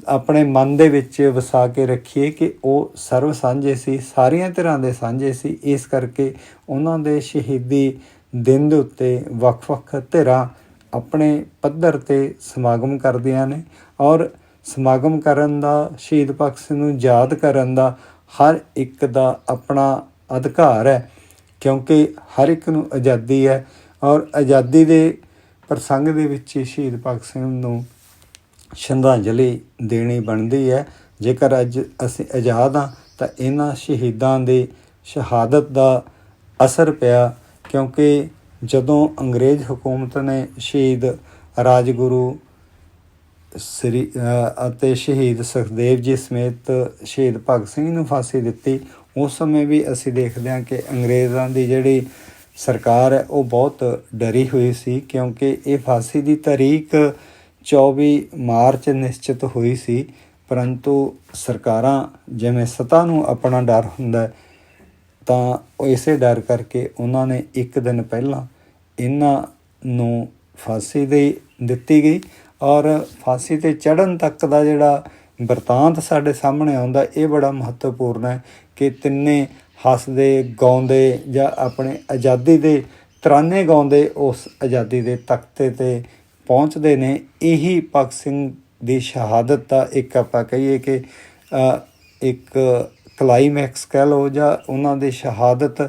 Speaker 1: ਆਪਣੇ ਮਨ ਦੇ ਵਿੱਚ ਵਸਾ ਕੇ ਰੱਖੀਏ ਕਿ ਉਹ ਸਰਵ ਸਾਂਝੇ ਸੀ, ਸਾਰੀਆਂ ਤਰ੍ਹਾਂ ਦੇ ਸਾਂਝੇ ਸੀ। ਇਸ ਕਰਕੇ ਉਹਨਾਂ ਦੇ ਸ਼ਹੀਦੀ ਦਿਨ ਦੇ ਉੱਤੇ ਵੱਖ-ਵੱਖ ਧਿਰਾਂ ਆਪਣੇ ਪੱਧਰ ਤੇ ਸਮਾਗਮ ਕਰਦੀਆਂ ਨੇ ਔਰ ਸਮਾਗਮ ਕਰਨ ਦਾ, ਸ਼ਹੀਦ ਭਗਤ ਸਿੰਘ ਨੂੰ ਯਾਦ ਕਰਨ ਦਾ ਹਰ ਇੱਕ ਦਾ ਆਪਣਾ ਅਧਿਕਾਰ ਹੈ, ਕਿਉਂਕਿ ਹਰ ਇੱਕ ਨੂੰ ਆਜ਼ਾਦੀ ਹੈ ਔਰ ਆਜ਼ਾਦੀ ਦੇ ਪ੍ਰਸੰਗ ਦੇ ਵਿੱਚ ਹੀ ਸ਼ਹੀਦ ਭਗਤ ਸਿੰਘ ਨੂੰ ਸ਼ਰਧਾਂਜਲੀ ਦੇਣੀ ਬਣਦੀ ਹੈ। ਜੇਕਰ ਅੱਜ ਅਸੀਂ ਆਜ਼ਾਦ ਹਾਂ, ਤਾਂ ਇਹਨਾਂ ਸ਼ਹੀਦਾਂ ਦੀ ਸ਼ਹਾਦਤ ਦਾ ਅਸਰ ਪਿਆ, ਕਿਉਂਕਿ ਜਦੋਂ ਅੰਗਰੇਜ਼ ਹਕੂਮਤ ਨੇ ਸ਼ਹੀਦ ਰਾਜਗੁਰੂ ਸ੍ਰੀ ਅਤੇ ਸ਼ਹੀਦ ਸੁਖਦੇਵ ਜੀ ਸਮੇਤ ਸ਼ਹੀਦ ਭਗਤ ਸਿੰਘ ਨੂੰ ਫਾਂਸੀ ਦਿੱਤੀ, ਉਸ ਸਮੇਂ ਵੀ ਅਸੀਂ ਦੇਖਦੇ ਹਾਂ ਕਿ ਅੰਗਰੇਜ਼ਾਂ ਦੀ ਜਿਹੜੀ ਸਰਕਾਰ ਹੈ, ਉਹ ਬਹੁਤ ਡਰੀ ਹੋਈ ਸੀ, ਕਿਉਂਕਿ ਇਹ ਫਾਂਸੀ ਦੀ ਤਾਰੀਖ 24 ਮਾਰਚ ਨਿਸ਼ਚਿਤ ਹੋਈ ਸੀ, ਪਰੰਤੂ ਸਰਕਾਰਾਂ ਜਿਵੇਂ ਸਤਾ ਨੂੰ ਆਪਣਾ ਡਰ ਹੁੰਦਾ ਤਾਂ ਇਸੇ ਡਰ ਕਰਕੇ ਉਹਨਾਂ ਨੇ ਇੱਕ ਦਿਨ ਪਹਿਲਾਂ ਇਹਨਾਂ ਨੂੰ ਫਾਂਸੀ ਦੇ ਦਿੱਤੀ ਗਈ ਔਰ ਫਾਂਸੀ ਤੇ ਚੜਨ ਤੱਕ ਦਾ ਜਿਹੜਾ ਵਰਤਾਂਤ ਸਾਡੇ ਸਾਹਮਣੇ ਆਉਂਦਾ, ਇਹ ਬੜਾ ਮਹੱਤਵਪੂਰਨ ਹੈ ਕਿ ਤਿੰਨੇ ਹੱਸਦੇ, ਗਾਉਂਦੇ ਜਾਂ ਆਪਣੇ ਆਜ਼ਾਦੀ ਦੇ ਤਰਾਨੇ ਗਾਉਂਦੇ, ਉਸ ਆਜ਼ਾਦੀ ਦੇ ਤਖਤੇ ਤੇ ਪਹੁੰਚਦੇ ਨੇ, ਇਹੀ ਭਗਤ ਸਿੰਘ ਦੀ ਸ਼ਹਾਦਤ ਦਾ ਇੱਕ ਆਪਾਂ ਕਹੀਏ ਕਿ ਇੱਕ ਕਲਾਈਮੈਕਸ ਕਹਿ ਲਓ ਜਾਂ ਉਹਨਾਂ ਦੀ ਸ਼ਹਾਦਤ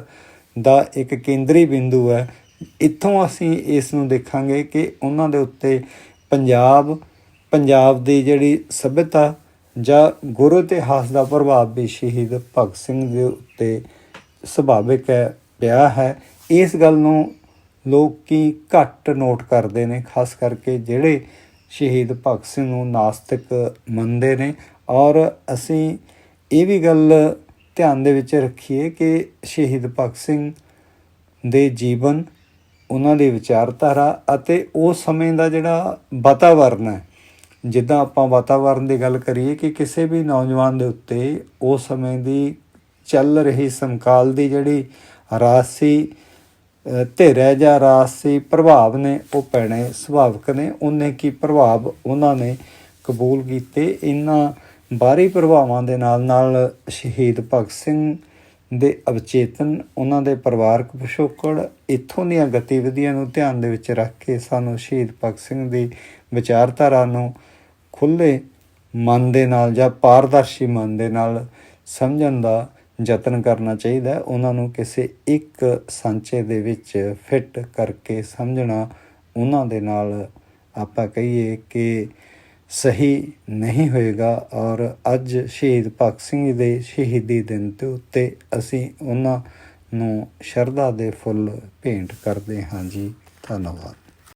Speaker 1: ਦਾ ਇੱਕ ਕੇਂਦਰੀ ਬਿੰਦੂ ਹੈ। ਇੱਥੋਂ ਅਸੀਂ ਇਸ ਨੂੰ ਦੇਖਾਂਗੇ ਕਿ ਉਹਨਾਂ ਦੇ ਉੱਤੇ ਪੰਜਾਬ ਪੰਜਾਬ ਦੀ ਜਿਹੜੀ ਸਭਿਅਤਾ ਜਾਂ ਗੁਰੂ ਇਤਿਹਾਸ ਦਾ ਪ੍ਰਭਾਵ ਵੀ ਸ਼ਹੀਦ ਭਗਤ ਸਿੰਘ ਦੇ ਉੱਤੇ ਸੁਭਾਵਿਕ ਹੈ, ਪਿਆ ਹੈ। ਇਸ ਗੱਲ ਨੂੰ ਲੋਕੀ ਘੱਟ ਨੋਟ ਕਰਦੇ ਨੇ ਖਾਸ ਕਰਕੇ ਜਿਹੜੇ ਸ਼ਹੀਦ ਭਗਤ ਸਿੰਘ ਨੂੰ ਨਾਸਤਿਕ ਮੰਨਦੇ ਨੇ। ਔਰ ਅਸੀਂ ਇਹ ਵੀ ਗੱਲ ਧਿਆਨ ਦੇ ਵਿੱਚ ਰੱਖੀਏ ਕਿ ਸ਼ਹੀਦ ਭਗਤ ਸਿੰਘ ਦੇ ਜੀਵਨ ਉਹਨਾਂ ਦੀ ਵਿਚਾਰਧਾਰਾ ਅਤੇ ਉਸ ਸਮੇਂ ਦਾ ਜਿਹੜਾ ਵਾਤਾਵਰਨ ਹੈ ਜਿੱਦਾਂ ਆਪਾਂ ਵਾਤਾਵਰਨ ਦੀ ਗੱਲ ਕਰੀਏ ਕਿ ਕਿਸੇ ਵੀ ਨੌਜਵਾਨ ਦੇ ਉੱਤੇ ਉਸ ਸਮੇਂ ਦੀ ਚੱਲ ਰਹੀ ਸਮਕਾਲ ਦੀ ਜਿਹੜੀ ਰਾਸੀ ਅ, ਧਿਰ ਜਾਂ ਰਾਸੀ ਪ੍ਰਭਾਵ ਨੇ ਉਹ ਪੈਣੇ ਸੁਭਾਵਿਕ ਨੇ, ਉਹਨੇ ਕੀ ਪ੍ਰਭਾਵ ਉਹਨਾਂ ਨੇ ਕਬੂਲ ਕੀਤੇ? ਇਹਨਾਂ ਬਾਹਰੀ ਪ੍ਰਭਾਵਾਂ ਦੇ ਨਾਲ ਨਾਲ ਸ਼ਹੀਦ ਭਗਤ ਸਿੰਘ ਦੇ ਅਵਚੇਤਨ, ਉਹਨਾਂ ਦੇ ਪਰਿਵਾਰਕ ਪਿਛੋਕੜ, ਇੱਥੋਂ ਦੀਆਂ ਗਤੀਵਿਧੀਆਂ ਨੂੰ ਧਿਆਨ ਦੇ ਵਿੱਚ ਰੱਖ ਕੇ ਸਾਨੂੰ ਸ਼ਹੀਦ ਭਗਤ ਸਿੰਘ ਦੀ ਵਿਚਾਰਧਾਰਾ ਨੂੰ ਖੁੱਲੇ ਮਨ ਦੇ ਨਾਲ ਜਾਂ ਪਾਰਦਰਸ਼ੀ ਮਨ ਦੇ ਨਾਲ ਸਮਝਣ ਦਾ ਯਤਨ ਕਰਨਾ ਚਾਹੀਦਾ ਉਹਨਾਂ ਨੂੰ ਕਿਸੇ ਇੱਕ ਸਾਂਚੇ ਦੇ ਵਿੱਚ ਫਿੱਟ ਕਰਕੇ ਸਮਝਣਾ, ਉਹਨਾਂ ਦੇ ਨਾਲ ਆਪਾਂ ਕਹੀਏ ਕਿ ਸਹੀ ਨਹੀਂ ਹੋਏਗਾ। ਔਰ ਅੱਜ ਸ਼ਹੀਦ ਭਗਤ ਸਿੰਘ ਦੇ ਸ਼ਹੀਦੀ ਦਿਨ ਦੇ ਉੱਤੇ ਅਸੀਂ ਉਹਨਾਂ ਨੂੰ ਸ਼ਰਧਾ ਦੇ ਫੁੱਲ ਭੇਂਟ ਕਰਦੇ ਹਾਂ ਜੀ। ਧੰਨਵਾਦ।